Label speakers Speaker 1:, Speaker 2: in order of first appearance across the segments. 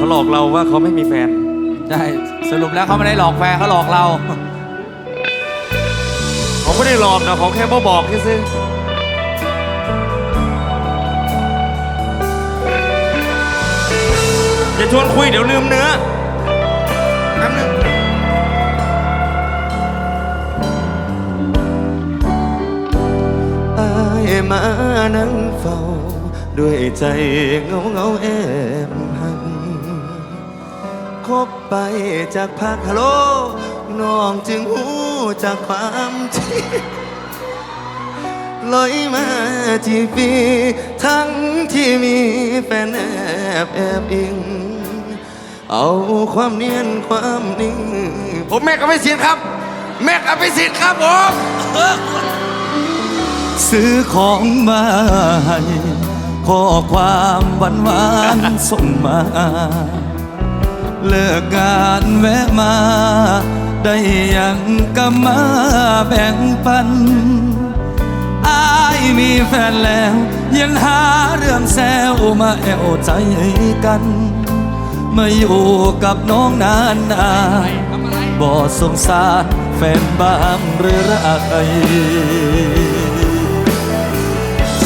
Speaker 1: เขาหลอกเราว่าเขาไม่มีแฟน
Speaker 2: ใช่สรุปแล้วเขาไม่ได้หลอกแฟนเขาหลอกเรา
Speaker 1: เขาไม่ได้หลอกนะเขาแค่มาบอกแค่ซื้ออย่าชวนคุยเดี๋ยวลืมเนื้อแป๊บนึงอายมานั่งเฝ้า ด้วยใจเงาเงาๆแอบหักคบ ไปจากพักฮัลโหลน้องจึงหูจากความจริงลอยมาจีปีทั้งที่มีแฟนแอบแอบอิง เอาความเนียนความนิ่ง ผมแม็กอภิสิทธิ์ครับ แม็กอภิสิทธิ์ครับผม
Speaker 2: ซื้อของมาให้ข้อความหวานหวานๆส่งมา เลิกงานแวะมา ได้ยังก็มาแบ่งปันอายมีแฟนแล้ว ยังหาเรื่องแซวมาแอวใจกันมาอยู่กับน้องนานนาบ่สงสารแฟนบ้างหรือไร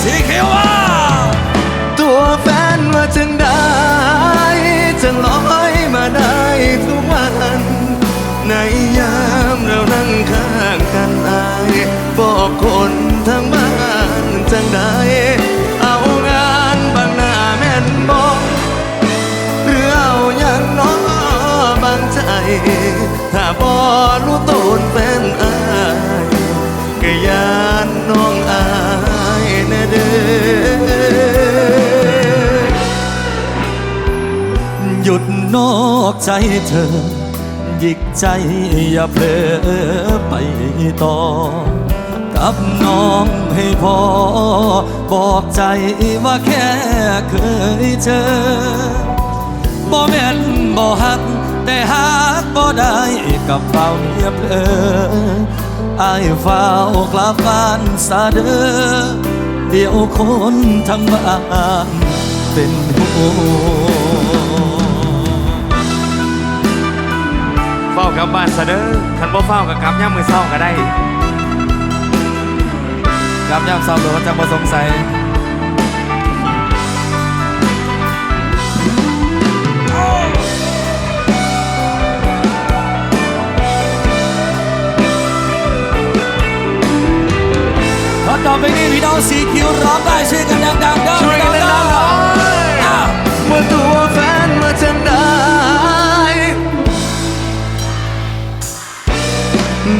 Speaker 2: สีเขียวว่า
Speaker 1: ตัวแฟนว่าจังได้จะลอ ได้ทุกวัน ในยามเรานั่งข้างกันอายบอกคนทั้งบ้านจังได้เอางานบางหน้าแม่นบอกหรือเอาอย่างน้อบางใจ ถ้าบอรูุ้ด
Speaker 2: นอกใจเธอ หยิกใจอย่าเผลอไปต่อ กับน้องให้พอ บอกใจว่าแค่เคยเจอบ่แม่นบ่ฮัก แต่ฮักบ่ได้กับเฝ้าเมียบเลออายเฝ้ากลับบ้านซาเดอเดี๋ยวคนทั้งบ้านเป็นห่วง
Speaker 1: กลับบ้านซะเด้อคันบ่เฝ้ากับกลับย่ามือเศร้าก็ได้
Speaker 2: กลับย่ามสาวหลวงจะบ่สงสัยต่อไปนี้พี่น้องสีคิวร้องได้ช่วยกันดังๆเด้อ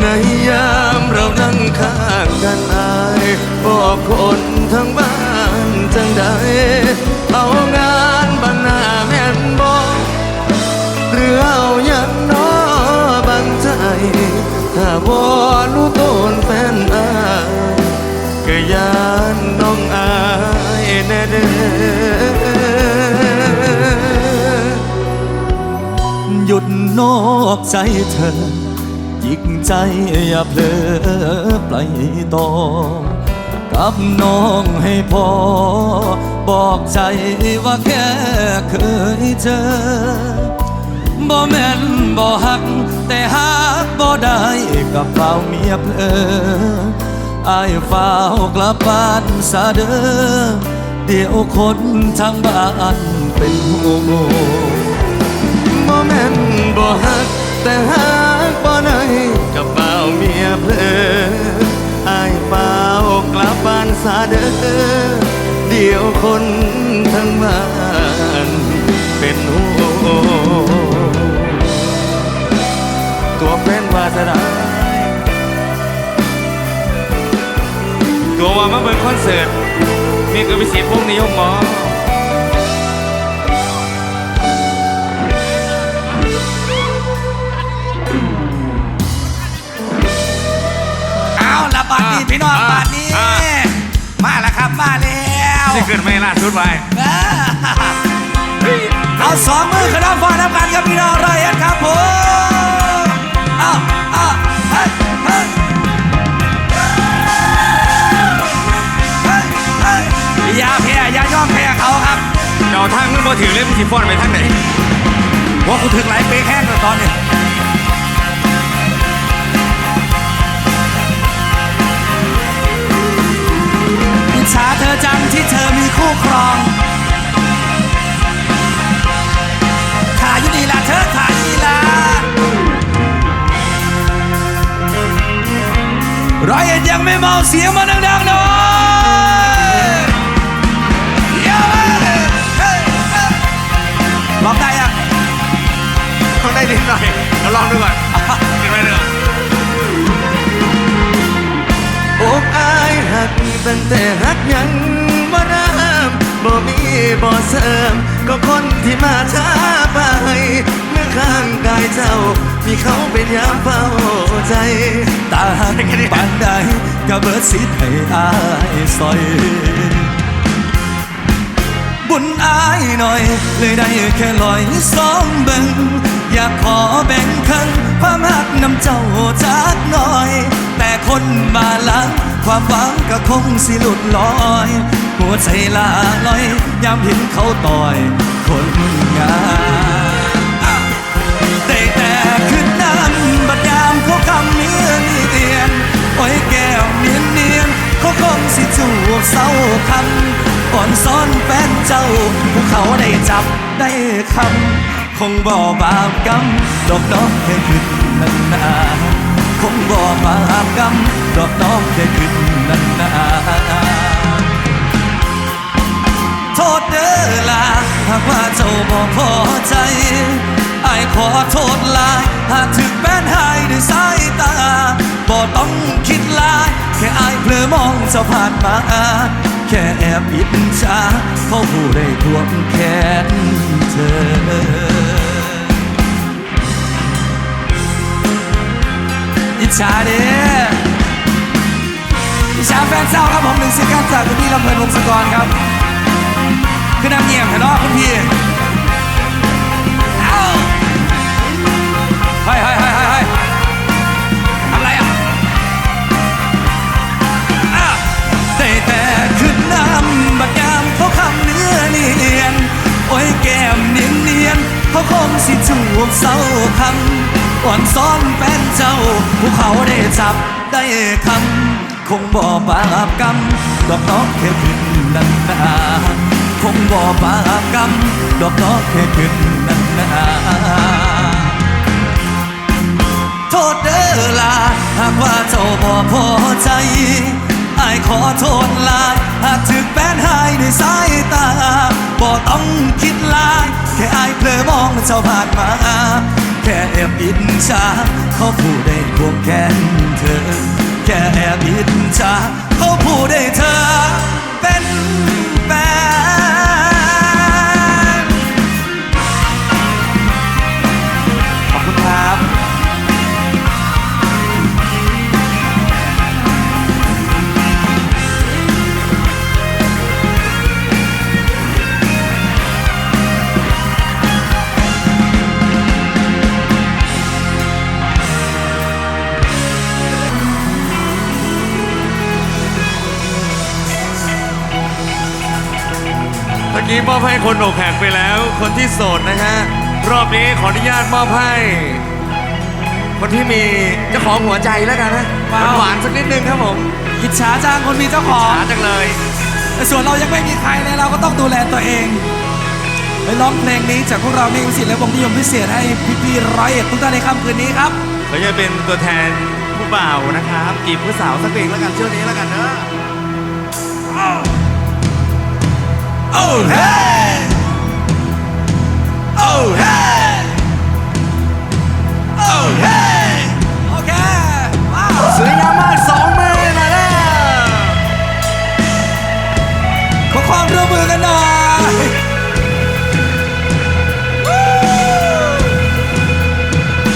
Speaker 1: ในยามเรานั่งข้างกันอายบอกคนทั้งบ้านจังได้เอางานบานหน้าแม่นบอกหรือเอาอย่างน้อบางใจ ถ้าบ่รู้ตนแฟนอายก็ยานน้องอายแน่เด้อ
Speaker 2: หยุดนอกใจเธอ ยิกใจอย่าเผลอไปต่อกับน้องให้พอ บอกใจว่าแค่เคยเจอบ่แม่นบ่หัก แต่หักบ่ได้กับเฝ้าเมียเพลออายเฝ้ากลับบ้านซาเดอเดี๋ยวคนทางบ้านเป็นห่วง
Speaker 1: บ่แม่นบ่ฮัก แต่ฮัก ได้กับเฝ้าเมียเพลออายเฝ้ากลับบ้านซาเด้อเดี๋ยวคนทั้งบ้านเป็นห่วงตัวแฟนวาจะได้ตัวว่ามาเบิ่งคอนเสิร์ตมีกวิสิทธิ์พวกนิยมหมอ
Speaker 2: บาดนี้พี่น้องบาดนี้
Speaker 1: อ่า
Speaker 2: มาแล้วครับมาแล้ว
Speaker 1: ที่เกิดไม่ล่าสุดไป
Speaker 2: เอาสองมือขึ้นน้ำฟ้าน้ำกันครับพี่น้องเลยครับผมเอาเอาเฮ้ยเฮ้ยเฮ้ยเฮ้ยอย่าแพ้อย่ายอมแพ้เขาครับ
Speaker 1: เจ้าทางมึงบ่มาถึงเล่มสิฟอนไปทางไหน
Speaker 2: ว่ากูถึงไหลเป๊กแห้งแล้วตอนนี้ จฉาเธอจังที่เธอมีคู่ครองขาอยู่นี่ละเธอขายีละร้อยเอ็ดยังไม่เมาเสียงมาดังๆหน่อย
Speaker 1: แต่หักยังบ่รามบ่มีบ่เสริม ก็คนที่มาช้าไป เมื่อข้างกายเจ้า มีเขาเป็นยามเฝ้าใจ
Speaker 2: ตาหันปานใดก็เบิดสิทธิ์ให้อายซอย บุญอายหน่อย เลยได้แค่ลอยสองเบิ่งอยากขอแบ่งครึ่งความหักน้ำเจ้าจักหน่อย คนมาลังความหวังก็คงสิหลุดลอย หัวใจลาลอยยามเห็นเขาต่อย คนงามได้แต่ขึ้นน้ำบัดยามเขาคำเนื้อเนียนโอ้ยแก้วเนียนเนียนเขาคงสิจูบเศร้าคำก่อนซ้อนแฟนเจ้าพวกเขาได้จับได้คำคงบ่บาปกรรมดอกน้องแค่ขึ้นนันนาค งบ่บาปกรรมดอกน้องแค่ขึ้นนันนาโทษเด้อลาหากว่าเจ้าบ่พอใจไอ้ายขอโทษลาย หากถึกแป้นหายด้วยสายตาบ่ต้องคิดลาย แค่อายเผลอมองเจ้าผ่านมา แค่แอบอิจฉาเขาผู้ได้ทวงแขนเธอ อิจฉาเด้อิจฉาแฟนเศร้าครับผมหนึ่งสิบการจากคุณพี่ลำเพลินวงศกรครับคือน้ำเงียบเห็นเนาะคุณพี่เอ้าเฮ้ยเฮ้ยเฮ้ยเฮ้ยเฮ้ทำไรอะอ้าวได้แต่ขึ้นน้ำบัดยามเขาคำเนื้อเนียน โอ้ยแก้มเนียนเนียนเขาคงสิจูบเศร้าคำ อ่อนซ้อนแฟนเจ้า ผู้เขาได้จับได้คำคงบ่บาปกรรมดอกน้องแค่ขึ้นนันนาคงบ่บาปกรรมดอกน้องแค่ขึ้นนันนาโทษเด้อลาหากว่าเจ้าบ่พอใจไอ้ขอโทษลาหากถึกแป้นหายด้วยสายตาบ่ต้องคิดลายแค่อายเผลอมองเจ้าผ่านมา แค่แอบอิจฉาเขาผู้ได้ควงแขนเธอ แค่แอบอิจฉาเขาผู้ได้เธอ
Speaker 1: กี้มอบให้คนอกหักไปแล้ว คนที่โสดนะฮะ รอบนี้ขออนุญาตมอบให้ คนที่มีเจ้าของหัวใจแล้วกันนะ
Speaker 2: ว้าว
Speaker 1: หวานๆสักนิดนึงครับผม
Speaker 2: อิจฉาจังคนมีเจ้าของ
Speaker 1: หาจังเลย
Speaker 2: แต่ส่วนเรายังไม่มีใครเลยเราก็ต้องดูแลตัวเองไปร้องเพลงนี้จากพวกเราเมฆวิสิทธิ์และวงนิยมพิเศษให้พี่ๆร้อยเอ็ดทุกท่านในค่ำคืนนี้ครับ
Speaker 1: เขาจะเป็นตัวแทนผู้บ่าวนะครับจีบผู้สาวสักเพลงแล้วกันช่วงนี้แล้วกันเนอะ
Speaker 2: โอ้เฮ้โอ้เฮ้โอ้เฮ้โอเค ว้าว
Speaker 1: สวยงามมากสองมือมาแล้ว
Speaker 2: ขอความร่วมมือกันหน่อย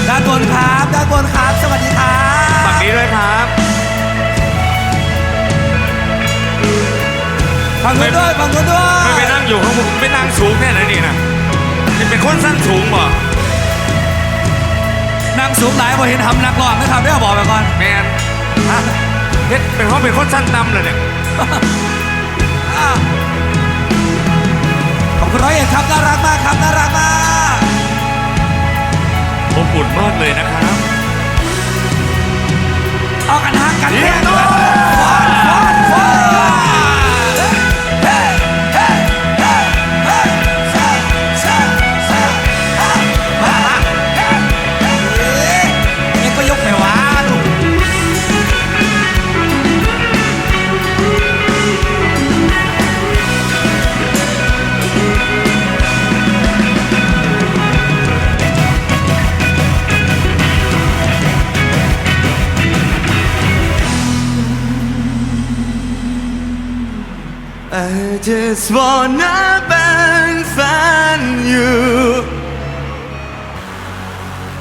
Speaker 2: ด้านบนครับ ด้านบนครับ สวัสดีครับ
Speaker 1: ฝั่งนี้ด้วยครับ
Speaker 2: ฝั่งนู้นด้วยฝั่งนู้นด้วย
Speaker 1: ไม่ไปนั่ง อยู่ข้างบนไม่นั่งสูงแค่ไหนนี่นะนี่เป็นคนสั้นสูงบ่
Speaker 2: นั่งสูงหลายพอเห็นทำนักร้องนะครับได้บอกไปก่อน
Speaker 1: แมนฮะเฮ็ดเป็นเพราะเป็นคนสั้นดำเลยเนี่ย
Speaker 2: อะขอบอบคุณร้อยเอ็ดครับน่ารักมากครับน่ารักมาก
Speaker 1: อบอุ่นมากเลยนะครับ
Speaker 2: เอากันฮักกันแท้ด้วย
Speaker 1: just wanna เป็นแฟน you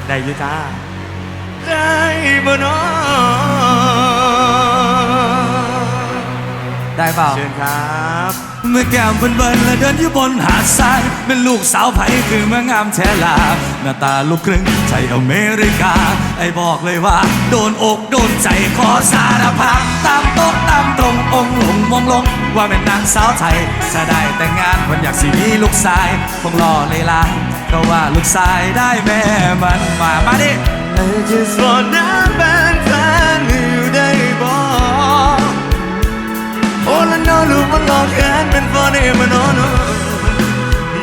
Speaker 2: ได้อยุจ้า
Speaker 1: ได้บ่เนอ
Speaker 2: ได้เปล่า
Speaker 1: เชิญครับ
Speaker 2: เมื่อแก้มเบิ่นๆและเดินอยู่บนหาดทรายเป็นลูกสาวไผคือเมื่องามแท้ลาหน้าตาลูกครึ่งไทยอเมริกา ไอ้บอกเลยว่า โดนอกโดนใจขอสารภาพตามโต๊ะตามตรงองค์หลงมองลง ว่าเป็นนางสาวไทยจะได้แต่งงานวันอยากสิมีลูกชายคงรอเลยล่ะก็ว่าลูกชายได้แม่มันมามาดิ
Speaker 1: I just wanna เป็ โอ้ละนอรู้ว่าหลอกแค้นเป็น funny บ่เนอ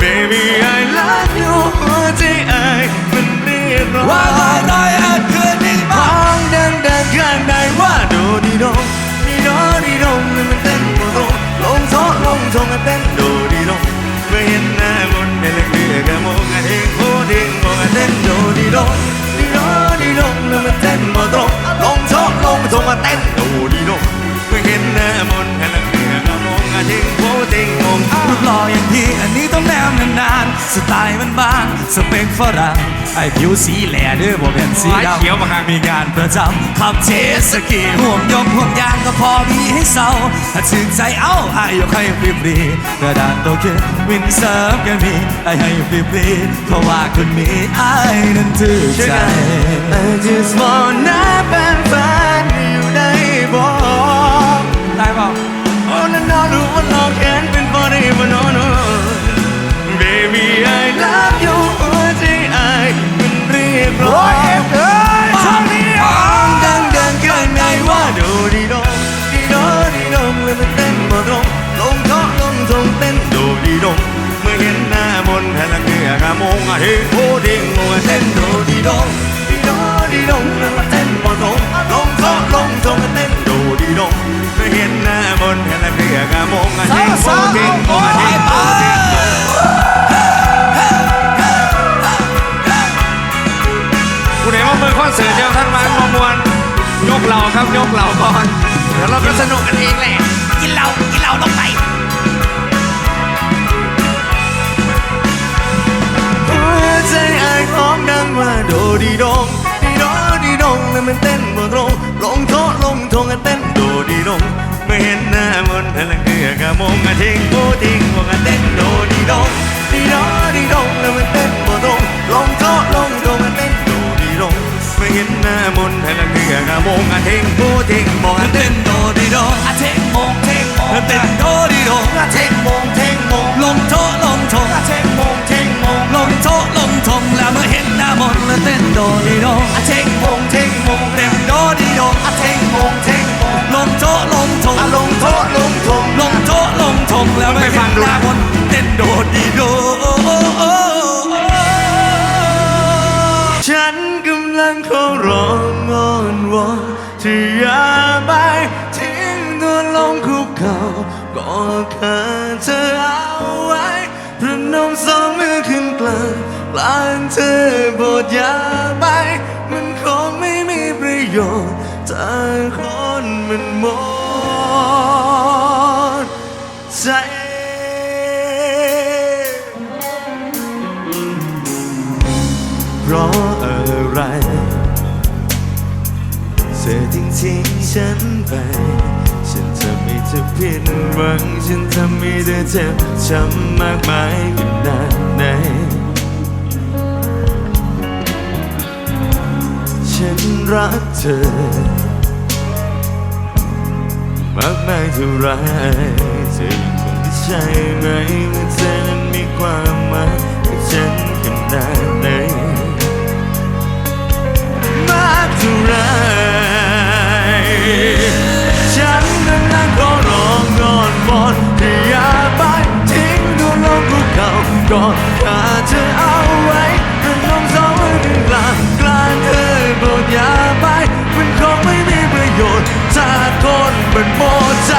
Speaker 1: Baby I love you หัวใจไอ้มันเรียกร้อง
Speaker 2: ว่าลอยลอยอาจคืนนี้
Speaker 1: ม
Speaker 2: มา
Speaker 1: องดังดังข้างในว่าโดดีดงดีโดดีดงนี่มันเต้นโมโตลงโซลงทงกันเต้นโดดีดงไม่เห็นหน้าบนในเล็กเรียกมองกันเองโคดิ้งมองกันเต้นโดดีดงดีโดดีดงนี่มันเต้นโมโตลงโซลงทงกันเต้นโด
Speaker 2: ปหล่ออย่างพี่ อันนี้ต้องแนมนานๆสไตล์มันบาง สเปคฝรั่งไอ้ผิวสีแหล่เด้อบ่เป็นสีดำ
Speaker 1: เขียวมาครับ
Speaker 2: มีงานประจำขับเจตสกีห่วงยงห่วงยางก็พอมีให้เศร้าถ้าชื่นใจเอ้าไอ้ยกให้ฟรีๆกระดานโตเกียววินเซิร์ฟก็มีไอ้ให้ฟรีๆเพราะว่าคุณมีไอ้นั้นถือใจ
Speaker 1: I just wanna เป็นแฟนอยู่ได้บ่
Speaker 2: ได้เปล่า
Speaker 1: โอ้นั่นน่ารู้ว่าเราแค้ นเป็น funny บ่โนโน Baby I love you หัวใจไอ้มันเรียกร้อง
Speaker 2: ช่วงนี้
Speaker 1: ความดังดังข้างในว่าโดดีดงดีโดดีดงแล้วมันเต้นบ่ตรงลงเคาะลงทงเต้นโดดีดงเมื่อเห็นหน้ามนต์แผ่นละเกียกะมงอะเฮโคดิ้งมงอะเต้นโดดีดงดีโดดีดงแล้วมันเต้นบ่ตรงลงเคาะลงทงเต้น หน้ามนต์แผ่นละเกียกะมงอะเฮโคดิ้งมงอะเฮโคดิ้งมงผู้ใดว่ามือคอนเสิร์ตเดียวท่านมามมวนยกเราครับยกเราก่อนเดี๋ยวเราก็สนุกกันเองแหละ
Speaker 2: กินเหล้ากินเหล้าลงไป
Speaker 1: หัวใจไอ้ของดังว่าโดดีดงดีโดดีดงแล้วมันเต้นบ่ตรงลงโทษลงทงกันเต้นโดดีดง ไม่เห็นหน้ามนต์พลังเกือกะมงกะทิ้งโบทิ้งวงกะเต้นโดดีดงดีโดดีดงแล้วมันเต้นบ่ตรงลงโทษลงทงกันเต้นโดดีดงไม่เห็นหน้ามนต์พลังเกือกะมงกะทิ้งโบทิ้งวงกะเต้
Speaker 2: เต้
Speaker 1: น
Speaker 2: นโดดีโดอะเทงโมงเทงโมงเต้นโดดีโด
Speaker 1: กะทิ้งมงเทิ้งมง
Speaker 2: ลงโทะลงทง
Speaker 1: กะทิ้งมงเทิ้งมง
Speaker 2: ลงโทะลงทงแล้วเมื่อเห็นหน้ามนต์แล้วเต้นโดดีโด
Speaker 1: อะเทิ้งมงเทิ้งมง
Speaker 2: เต้นโดดีโด
Speaker 1: อะเทิ้งมงเทิ้งมง
Speaker 2: ลงโทะลง ทง
Speaker 1: อลงโทษลงทง
Speaker 2: ลงโทะลงทงแล้วเมื่อเห็นหน้ามนเต้นโดดีโด
Speaker 1: ฉันกำลังขอร้องอ้อนวอนที่อย่าไปทิ้งตัวลงคุกเข่าก็แค่เธอเอาไว้ประนมสองมือขึ้นกลางกลางเธอโปรดอย่าไป ไป ฉันทำให้เธอผิดหวัง ฉันทำให้เธอเจ็บช้ำมากมายขนาดไหน ฉันรักเธอ มากมายเท่าไรเธอยังคงไม่ใช่ไหมเมื่อเธอนั้นมีความหมายกับฉันขนาดไหนมากเท่าไร ฉันนั้นนั่งก็ร้องนอนบอนพี่อย่าไปทิ้งดวงลมกูเขาก่อนข้าจะเอาไว้เป็นน้องสาวถึงกลางกลางเธอโปรดอย่าไปมันคงไม่มีประโยชน์ถ้าคนเป็นโมใจ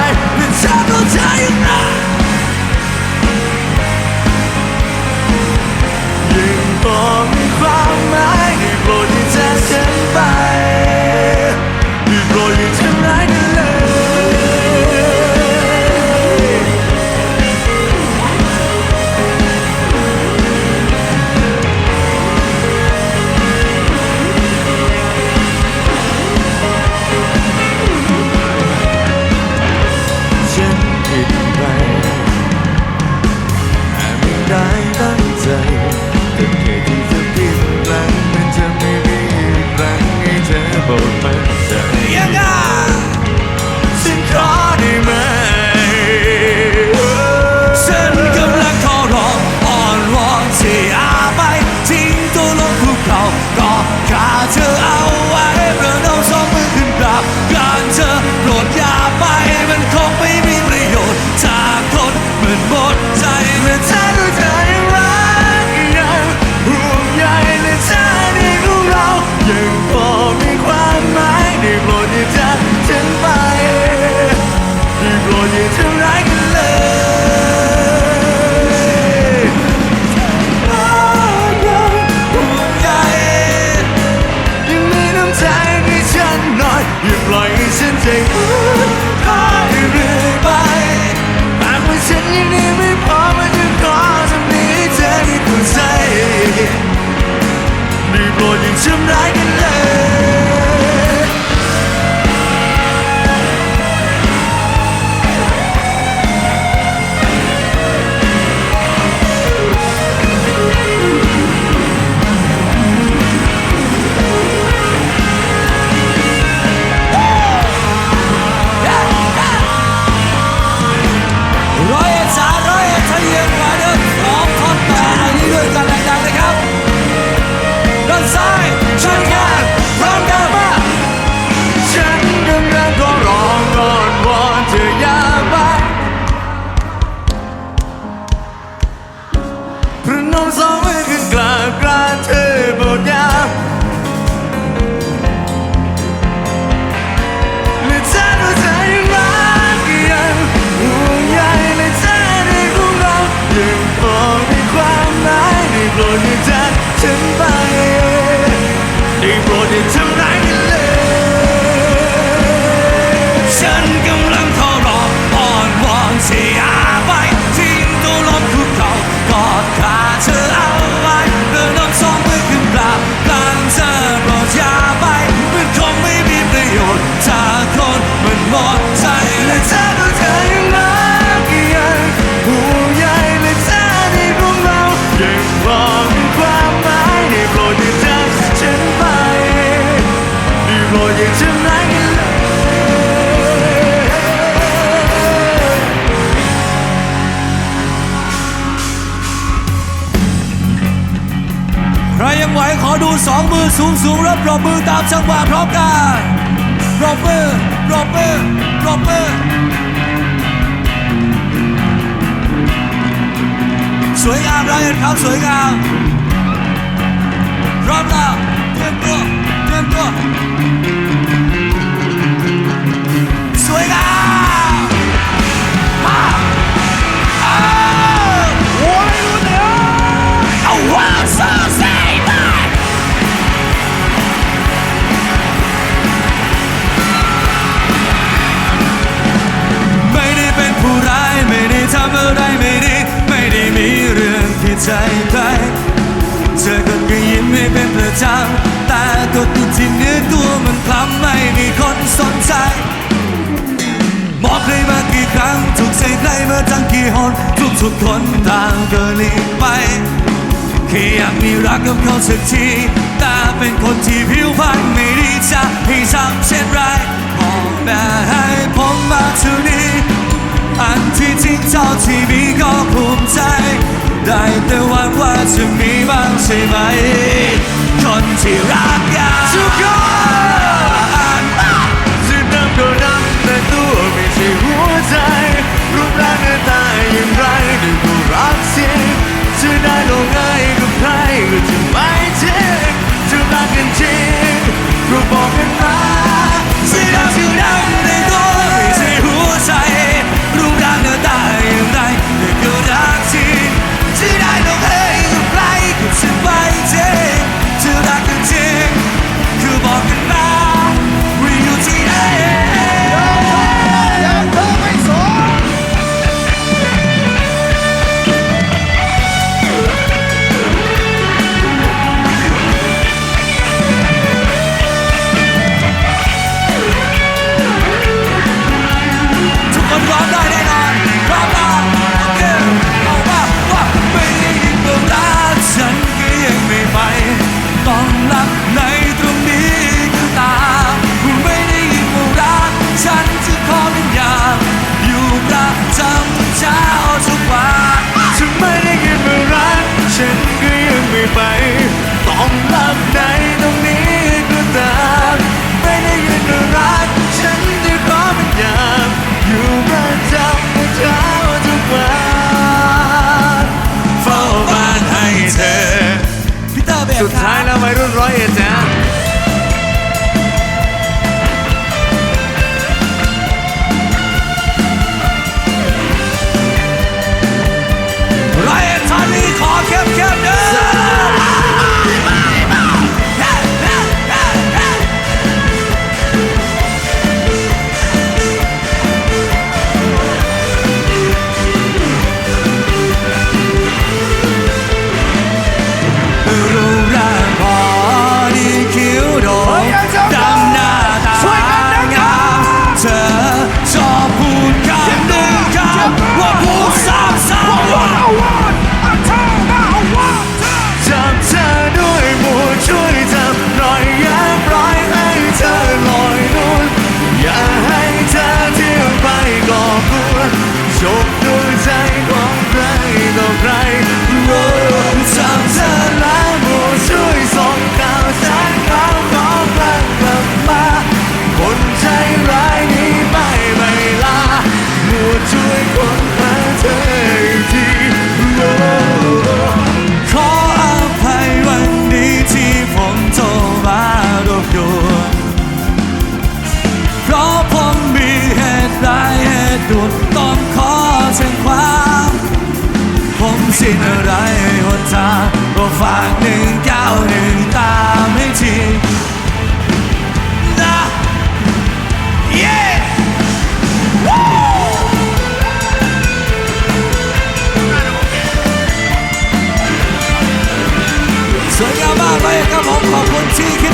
Speaker 2: llega. โปรดให้
Speaker 1: จากฉันไปได้โปรด
Speaker 2: ให้
Speaker 1: เธอือ
Speaker 2: สูง
Speaker 1: สูงรับปร
Speaker 2: บมื
Speaker 1: อ
Speaker 2: ตามจังหวะพร้อมกันปรบมือปรบมือปรบมือสวยงามเราเห็นเขาสวยงามพร้อมแล้วเตรียมตัวเตรียมตัว รั้งถูกสิ่งใดเมื่อจังกี่หนทุกทุกคนต่างก็หลีกไปแค่อยากมีรักกับเขาสักทีตาเป็นคนที่ผิวพรรณไม่ดีจะให้ทำเช่นไรมองแต่ให้ผมมาที่นี่อันที่จริงเจ้าที่มีก็ภูมิใจ ได้แต่หวังว่าจะมีบ้างใช่ไหม คนที่รักกัน
Speaker 1: ทุกคน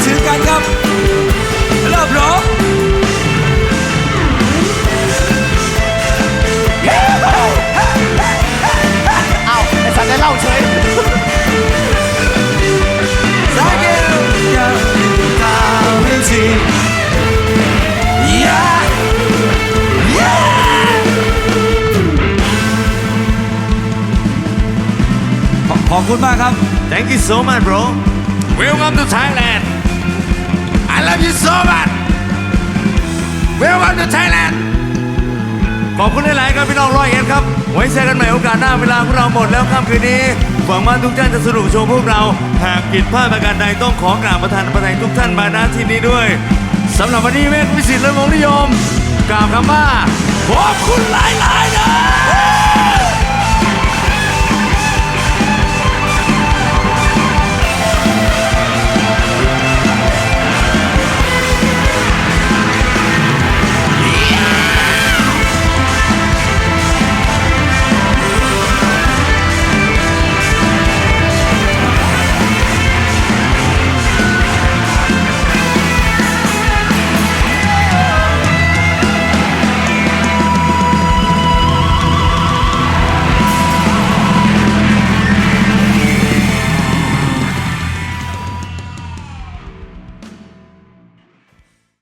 Speaker 1: ถึอกัน
Speaker 2: ค
Speaker 1: รับเริ่มร้อ
Speaker 2: งเอา
Speaker 3: ไอ้สัตว์ได้เล่าเฉย
Speaker 2: Thank you อย่าตามไม่จขอบคุณมากครับ
Speaker 1: Thank you so much bro Welcome to Thailand love you so much Welcome to Thailand ขอบคุณหลาย ๆ ครับพี่น้องร้อยเอ็ดครับ ไว้เจอกันใหม่โอกาสหน้าเวลาพวกเราหมดแล้วค่ำคืนนี้ หวังว่าทุกท่านจะสรุกชมพวกเรา หากผิดพลาดประการใดต้องขอกราบประธานประธานทุกท่านมาณที่นี้ด้วยสำหรับวันนี้เมฆวิสิทธิ์และวงนิยมกล่าวคำว่าขอบคุณหลาย ๆ นะ